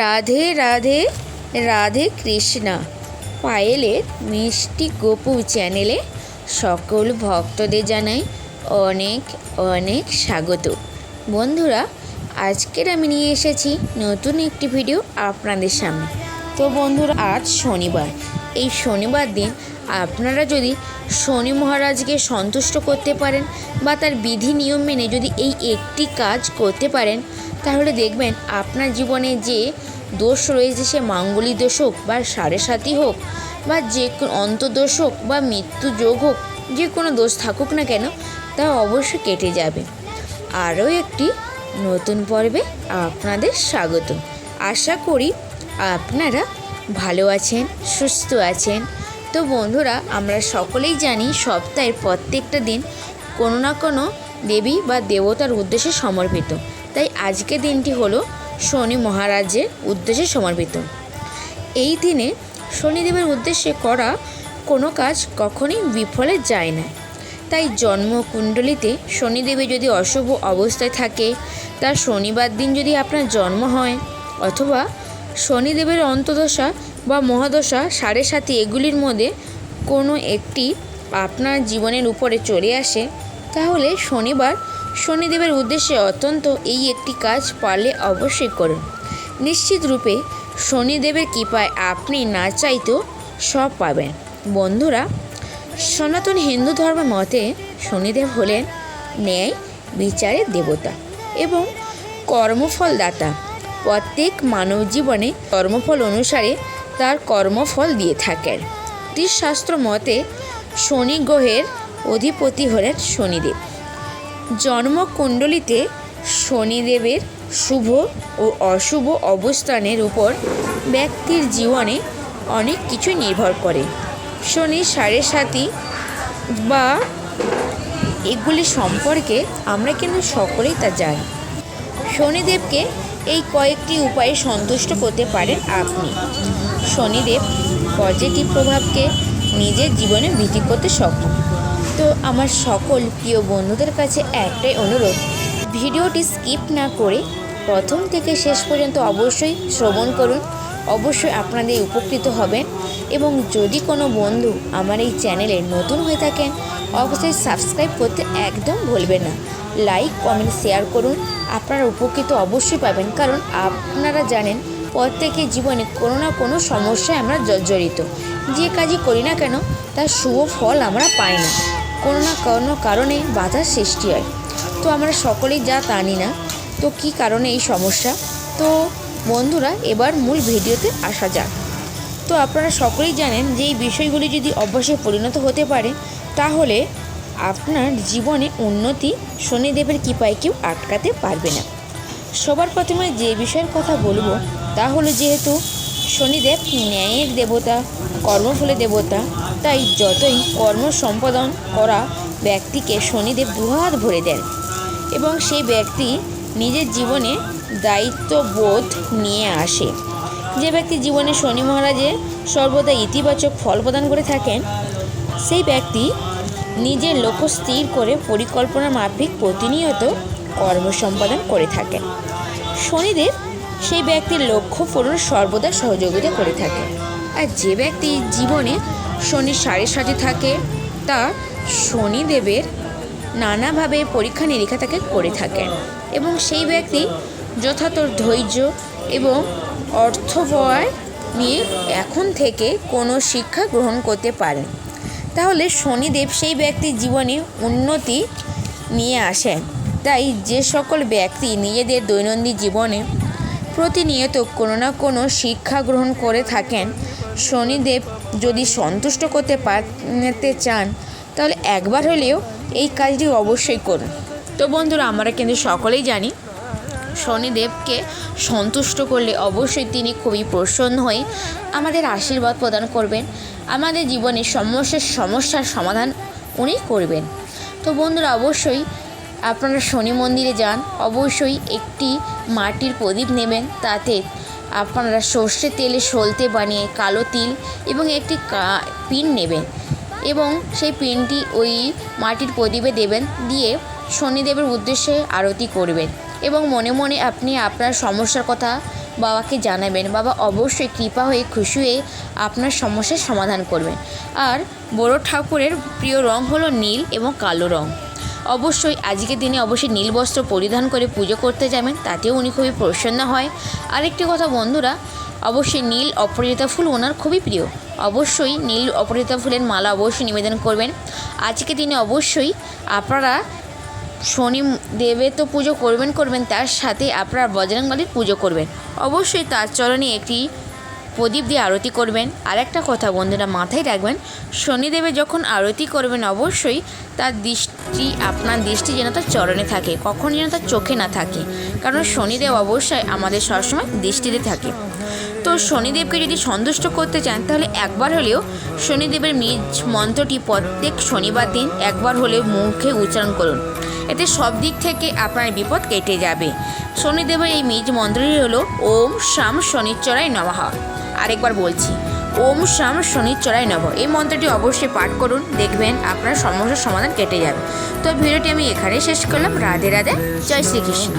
রাধে রাধে রাধে কৃষ্ণা। পায়েলের মিষ্টি গোপু চ্যানেলে সকল ভক্তদের জানাই অনেক অনেক স্বাগত। বন্ধুরা, আজকের আমি নিয়ে এসেছি নতুন একটি ভিডিও আপনাদের সামনে। তো বন্ধুরা, আজ শনিবার। এই শনিবার দিন আপনারা যদি শনি মহারাজকে সন্তুষ্ট করতে পারেন বা তার বিধি নিয়ম মেনে যদি এই একটি কাজ করতে পারেন, তাহলে দেখবেন আপনার জীবনে যে দোষ রয়েছে সে মাঙ্গলি দোষ হোক বা সাড়ে সাতই হোক বা যে অন্তদোষ হোক বা মৃত্যু যোগ হোক, যে কোনো দোষ থাকুক না কেন, তা অবশ্যই কেটে যাবে। আরও একটি নতুন পর্বে আপনাদের স্বাগত আশা করি আপনারা ভালো আছেন, সুস্থ আছেন তো বন্ধুরা, আমরা সকলেই জানি সপ্তাহের প্রত্যেকটা দিন কোনো না কোনো দেবী বা দেবতার উদ্দেশ্যে সমর্পিত। তাই আজকের দিনটি হলো শনি মহারাজের উদ্দেশ্যে সমর্পিত। এই দিনে শনিদেবের উদ্দেশ্যে করা কোনো কাজ কখনই বিফলে যায় না। তাই জন্মকুণ্ডলিতে শনিদেবী যদি অশুভ অবস্থায় থাকে, তার শনিবার দিন যদি আপনার জন্ম হয়, অথবা শনিদেবের অন্তদশা বা মহাদশা সাড়ে সাথে এগুলির মধ্যে কোনো একটি আপনার জীবনের উপরে চলে আসে, তাহলে শনিবার শনিদেবের উদ্দেশ্যে অত্যন্ত এই একটি কাজ পারলে অবশ্যই করুন। নিশ্চিত রূপে শনিদেবের কৃপায় আপনি না চাইতেও সব পাবেন। বন্ধুরা, সনাতন হিন্দু ধর্মের মতে শনিদেব হলেন ন্যায় বিচারের দেবতা এবং কর্মফলদাতা। প্রত্যেক মানব জীবনে কর্মফল অনুসারে তার কর্মফল দিয়ে থাকেন। শাস্ত্র মতে, শনি গ্রহের অধিপতি হলেন শনিদেব। জন্মকুণ্ডলিতে শনিদেবের শুভ ও অশুভ অবস্থানের উপর ব্যক্তির জীবনে অনেক কিছু নির্ভর করে। শনি সাড়ে সাতি বা এগুলি সম্পর্কে আমরা কিন্তু সকলেই তা জানি। শনিদেবকে এই কয়েকটি উপায়ে সন্তুষ্ট করতে পারেন আপনি। শনিদেব পজিটিভ প্রভাবকে নিজের জীবনে বৃদ্ধি করতে সক্ষম। তো আমার সকল প্রিয় বন্ধুদের কাছে একটাই অনুরোধ, ভিডিওটি স্কিপ না করে প্রথম থেকে শেষ পর্যন্ত অবশ্যই শ্রবণ করুন। অবশ্যই আপনাদের উপকৃত হবেন এবং যদি কোনো বন্ধু আমার এই চ্যানেলে নতুন হয়ে থাকেন, অবশ্যই সাবস্ক্রাইব করতে একদম ভুলবেন না। লাইক, কমেন্ট, শেয়ার করুন। আপনারা উপকৃত অবশ্যই পাবেন, কারণ আপনারা জানেন প্রত্যেকের জীবনে কোনো না কোনো সমস্যায় আমরা জর্জরিত যে কাজই করি না কেন, তার শুভ ফল আমরা পাই না। কোনো না কোনো কারণে বাধার সৃষ্টি হয়। তো আমরা সকলেই যা জানি না, তো কি কারণে এই সমস্যা? তো বন্ধুরা, এবার মূল ভিডিওতে আসা যাক। তো আপনারা সকলেই জানেন যে এই বিষয়গুলি যদি অভ্যাসে পরিণত হতে পারে, তাহলে আপনার জীবনে উন্নতি শনিদেবের কৃপায় কেউ আটকাতে পারবে না। সবার প্রথমে যে বিষয়ের কথা বলব তা হলো যেহেতু শনিদেব ন্যায়ের দেবতা, কর্মফলে দেবতা, তাই যতই কর্ম সম্পাদন করা ব্যক্তিকে শনিদেব দুহাত ভরে দেন এবং সেই ব্যক্তি নিজের জীবনে দায়িত্ববোধ নিয়ে আসে। যে ব্যক্তি জীবনে শনি মহারাজের সর্বদা ইতিবাচক ফল প্রদান করে থাকেন, সেই ব্যক্তি নিজের লক্ষ্য স্থির করে পরিকল্পনা মাফিক প্রতিনিয়ত কর্ম সম্পাদন করে থাকেন। শনিদেব সেই ব্যক্তির লক্ষ্য পূরণ সর্বদা সহযোগিতা করে থাকে। আর যে ব্যক্তি জীবনে শনি সাড়ে সাথে থাকে, তা শনিদেবের নানাভাবে পরীক্ষা নিরীক্ষা তাকে করে থাকেন। এবং সেই ব্যক্তি যথার্থ ধৈর্য এবং অর্থ ব্যয় নিয়ে এখন থেকে কোনো শিক্ষা গ্রহণ করতে পারেন। তাহলে শনিদেব সেই ব্যক্তির জীবনে উন্নতি নিয়ে আসেন। তাই যে সকল ব্যক্তি নিজেদের দৈনন্দিন জীবনে প্রতিনিয়ত কোনো না কোনো শিক্ষা গ্রহণ করে থাকেন। শনিদেব যদি সন্তুষ্ট করতে পারতে চান, তাহলে একবার হলেও এই কাজটি অবশ্যই করুন। তো বন্ধুরা, আমরা কিন্তু সকলেই জানি, শনিদেবকে সন্তুষ্ট করলে অবশ্যই তিনি খুবই প্রসন্ন হয়ে আমাদের আশীর্বাদ প্রদান করবেন। আমাদের জীবনে সমস্যার সমস্যার সমাধান উনি করবেন। তো বন্ধুরা, অবশ্যই আপনারা শনি মন্দিরে যান, অবশ্যই একটি মাটির প্রদীপ নেবেন, তাতে আপনারা সর্ষের তেলে সলতে বানিয়ে কালো তিল এবং একটি পিন নেবেন এবং সেই পিনটি ওই মাটির প্রদীপে দেবেন, দিয়ে শনিদেবের উদ্দেশ্যে আরতি করবেন এবং মনে মনে আপনি আপনার সমস্যার কথা বাবাকে জানাবেন। বাবা অবশ্যই কৃপা হয়ে খুশি হয়ে আপনার সমস্যার সমাধান করবেন। আর বড় ঠাকুরের প্রিয় রং হলো নীল এবং কালো রং। অবশ্যই আজকের দিনে অবশ্যই নীল বস্ত্র পরিধান করে পুজো করতে যাবেন, তাতেও উনি খুবই প্রসন্ন হয়। আরেকটি কথা বন্ধুরা, অবশ্যই নীল অপরাজিতা ফুল ওনার খুবই প্রিয়। অবশ্যই নীল অপরাজিতা ফুলের মালা অবশ্যই নিবেদন করবেন। আজকের দিনে অবশ্যই আপনারা শনি দেবের তো পুজো করবেন করবেন, তার সাথে আপনারা বজরংবলীর পুজো করবেন। অবশ্যই তার চরণে একটি প্রদীপ দিয়ে আরতি করবেন। আর একটা কথা বন্ধুরা, মাথায় রাখবেন, শনিদেবে যখন আরতি করবেন অবশ্যই তার দৃষ্টি আপনার দৃষ্টি যেন তার চরণে থাকে কখন যেন তার চোখে না থাকে। কারণ শনিদেব অবশ্যই আমাদের সবসময় দৃষ্টিতে থাকে। তো শনিদেবকে যদি সন্তুষ্ট করতে চান, তাহলে একবার হলেও শনিদেবের নিজ মন্ত্রটি প্রত্যেক শনিবার দিন একবার হলেও মুখে উচ্চারণ করুন। এতে সব দিক থেকে আপনার বিপদ কেটে যাবে। শনিদেবের এই মিজ মন্ত্রটি হলো, ওম শাম শনিশ্চরায় নমঃ। আরেকবার বলছি ওম শাম শনিশ্চরায় নব এই মন্ত্রটি অবশ্যই পাঠ করুন, দেখবেন আপনার সমস্যার সমাধান কেটে যাবে। তো ভিডিওটি আমি এখানেই শেষ করলাম। রাধে রাধে, জয় শ্রীকৃষ্ণ।